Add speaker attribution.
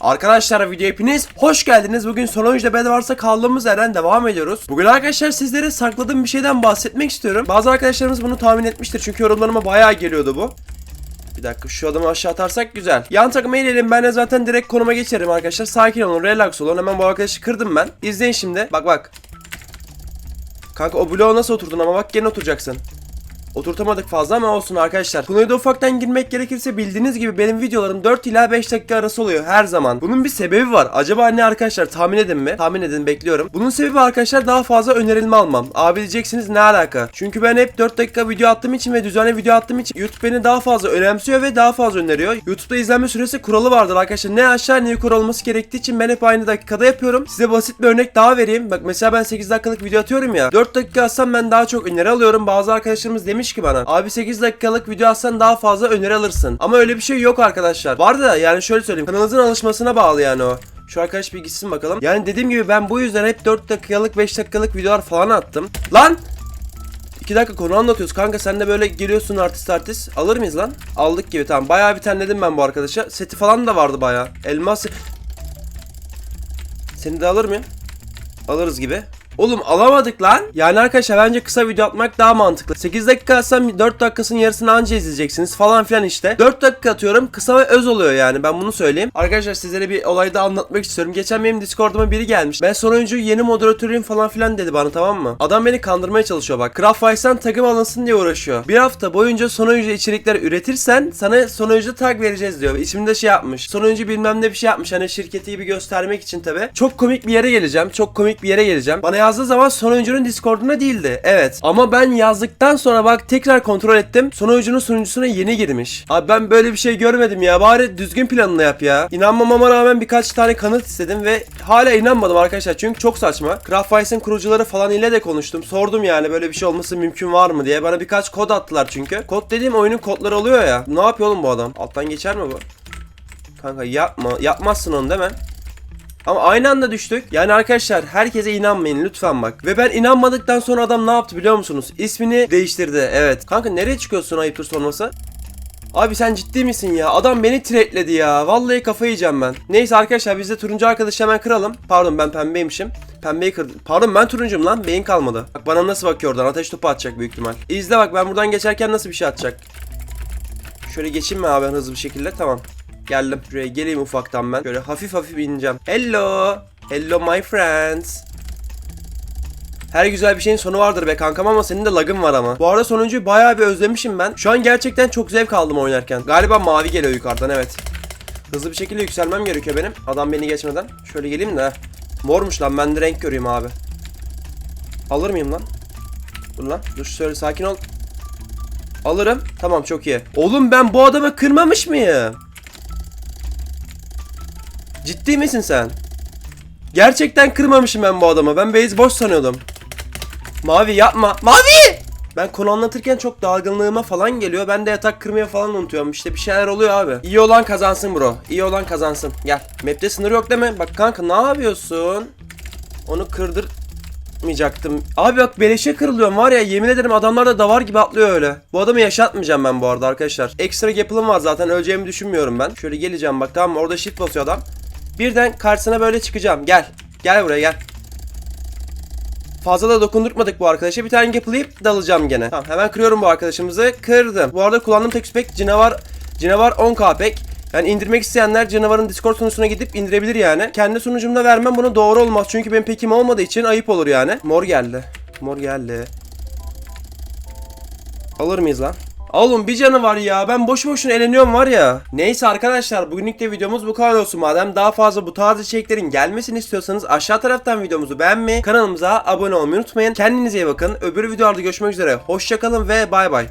Speaker 1: Arkadaşlar video hepiniz hoş geldiniz. Bugün son oyuncuda bed varsa kaldığımız yerden devam ediyoruz. Bugün arkadaşlar sizlere sakladığım bir şeyden bahsetmek istiyorum. Bazı arkadaşlarımız bunu tahmin etmiştir çünkü yorumlarıma bayağı geliyordu bu. Bir dakika şu adamı aşağı atarsak güzel. Yan takıma inelim ben de zaten direkt konuma geçerim arkadaşlar. Sakin olun relax olun. Hemen bu arkadaşı kırdım ben. İzleyin şimdi. Bak bak. Kanka o bloğa nasıl oturdun ama bak gene oturacaksın. Oturtamadık fazla ama olsun arkadaşlar. Konuya da ufaktan girmek gerekirse bildiğiniz gibi benim videolarım 4 ila 5 dakika arası oluyor her zaman. Bunun bir sebebi var. Acaba ne arkadaşlar tahmin edin mi? Tahmin edin bekliyorum. Bunun sebebi arkadaşlar daha fazla önerilme almam. Abi diyeceksiniz ne alaka? Çünkü ben hep 4 dakika video attığım için ve düzenli video attığım için YouTube beni daha fazla önemsiyor ve daha fazla öneriyor. YouTube'da izlenme süresi kuralı vardır arkadaşlar. Ne aşağı ne yukarı olması gerektiği için ben hep aynı dakikada yapıyorum. Size basit bir örnek daha vereyim. Bak mesela ben 8 dakikalık video atıyorum ya. 4 dakika atsam ben daha çok öneri alıyorum. Bazı arkadaşlarımız demiş ki bana abi 8 dakikalık video atsan daha fazla öneri alırsın. Ama öyle bir şey yok arkadaşlar. Var da yani şöyle söyleyeyim. Kanalınızın alışmasına bağlı yani o. Şu arkadaş bir gitsin bakalım. Yani dediğim gibi ben bu yüzden hep 4 dakikalık 5 dakikalık videolar falan attım. Lan! 2 dakika konu anlatıyoruz kanka sen de böyle geliyorsun artist artist. Alır mıyız lan? Aldık gibi tamam. Bayağı bir tenledim ben bu arkadaşa. Seti falan da vardı bayağı. Elmas. Seni de alır mıyım? Alırız gibi. Oğlum alamadık lan. Yani arkadaşlar bence kısa video atmak daha mantıklı. 8 dakika atsam 4 dakikasının yarısını anca izleyeceksiniz falan filan işte. 4 dakika atıyorum kısa ve öz oluyor yani ben bunu söyleyeyim. Arkadaşlar sizlere bir olayı da anlatmak istiyorum. Geçen benim Discord'uma biri gelmiş. Ben son oyuncu yeni moderatörüyüm falan filan dedi bana tamam mı? Adam beni kandırmaya çalışıyor bak. Craft Vice'dan takım alınsın diye uğraşıyor. Bir hafta boyunca son oyuncu içerikler üretirsen sana son oyuncu tag vereceğiz diyor. İçimde şey yapmış. Son oyuncu bilmem ne bir şey yapmış. Hani şirketi gibi göstermek için tabi. Çok komik bir yere geleceğim. Çok komik bir yere geleceğim. Bana yazdığı zaman son oyuncunun Discord'una değildi. Evet. Ama ben yazdıktan sonra bak tekrar kontrol ettim. Son oyuncunun sunucusuna yeni girmiş. Abi ben böyle bir şey görmedim ya. Bari düzgün planını yap ya. İnanmamama rağmen birkaç tane kanıt istedim ve hala inanmadım arkadaşlar. Çünkü çok saçma. Craftwise'ın kurucuları falan ile de konuştum. Sordum yani böyle bir şey olması mümkün var mı diye. Bana birkaç kod attılar çünkü. Kod dediğim oyunun kodları oluyor ya. Ne yapıyor oğlum bu adam? Alttan geçer mi bu? Kanka yapma. Yapmazsın onu değil mi? Ama aynı anda düştük. Yani arkadaşlar herkese inanmayın lütfen bak. Ve ben inanmadıktan sonra adam ne yaptı biliyor musunuz? İsmini değiştirdi. Evet. Kanka nereye çıkıyorsun ayıptır sorması? Abi sen ciddi misin ya? Adam beni tretledi ya. Vallahi kafayı yiyeceğim ben. Neyse arkadaşlar biz de turuncu arkadaşı hemen kıralım. Pardon ben pembeymişim. Pembeyi kırdım. Pardon ben turuncum lan. Beyin kalmadı. Bak bana nasıl bakıyor oradan. Ateş topu atacak büyük ihtimal. İzle bak ben buradan geçerken nasıl bir şey atacak. Şöyle geçeyim mi abi hızlı bir şekilde? Tamam. Geldim. Şuraya geleyim ufaktan ben. Şöyle hafif hafif ineceğim. Hello. Hello my friends. Her güzel bir şeyin sonu vardır be kankam ama senin de lagın var ama. Bu arada sonuncuyu bayağı bir özlemişim ben. Şu an gerçekten çok zevk aldım oynarken. Galiba mavi geliyor yukarıdan evet. Hızlı bir şekilde yükselmem gerekiyor benim. Adam beni geçmeden. Şöyle geleyim de. Mormuş lan ben de renk göreyim abi. Alır mıyım lan? Dur lan. Dur şöyle sakin ol. Alırım. Tamam çok iyi. Oğlum ben bu adamı kırmamış mıyım? Ciddi misin sen? Gerçekten kırmamışım ben bu adamı. Ben base boş sanıyordum. Mavi yapma. Mavi! Ben konu anlatırken çok dalgınlığıma falan geliyor. Ben de yatak kırmaya falan unutuyorum. İşte bir şeyler oluyor abi. İyi olan kazansın bro. İyi olan kazansın. Gel. Map'te sınır yok değil mi? Bak kanka ne yapıyorsun? Onu kırdırmayacaktım. Abi bak beleşe kırılıyorum var ya yemin ederim adamlar da davar gibi atlıyor öyle. Bu adamı yaşatmayacağım ben bu arada arkadaşlar. Ekstra yapılım var zaten öleceğimi düşünmüyorum ben. Şöyle geleceğim bak tamam? Orada shift basıyor adam. Birden karşısına böyle çıkacağım. Gel. Gel buraya gel. Fazla da dokundurtmadık bu arkadaşa. Bir tane yapılayıp dalacağım gene. Tamam hemen kırıyorum bu arkadaşımızı. Kırdım. Bu arada kullandığım tek spek canavar canavar 10k pek. Yani indirmek isteyenler canavarın Discord sunucusuna gidip indirebilir yani. Kendi sunucumda vermem bunu doğru olmaz. Çünkü benim pekim olmadığı için ayıp olur yani. Mor geldi. Mor geldi. Alır mıyız lan? Oğlum bir canı var ya. Ben boş boşuna eleniyorum var ya. Neyse arkadaşlar bugünlük de videomuz bu kadar olsun. Madem daha fazla bu tarz içeriklerin gelmesini istiyorsanız aşağı taraftan videomuzu beğenmeyi, kanalımıza abone olmayı unutmayın. Kendinize iyi bakın. Öbür videolarda görüşmek üzere. Hoşçakalın ve bay bay.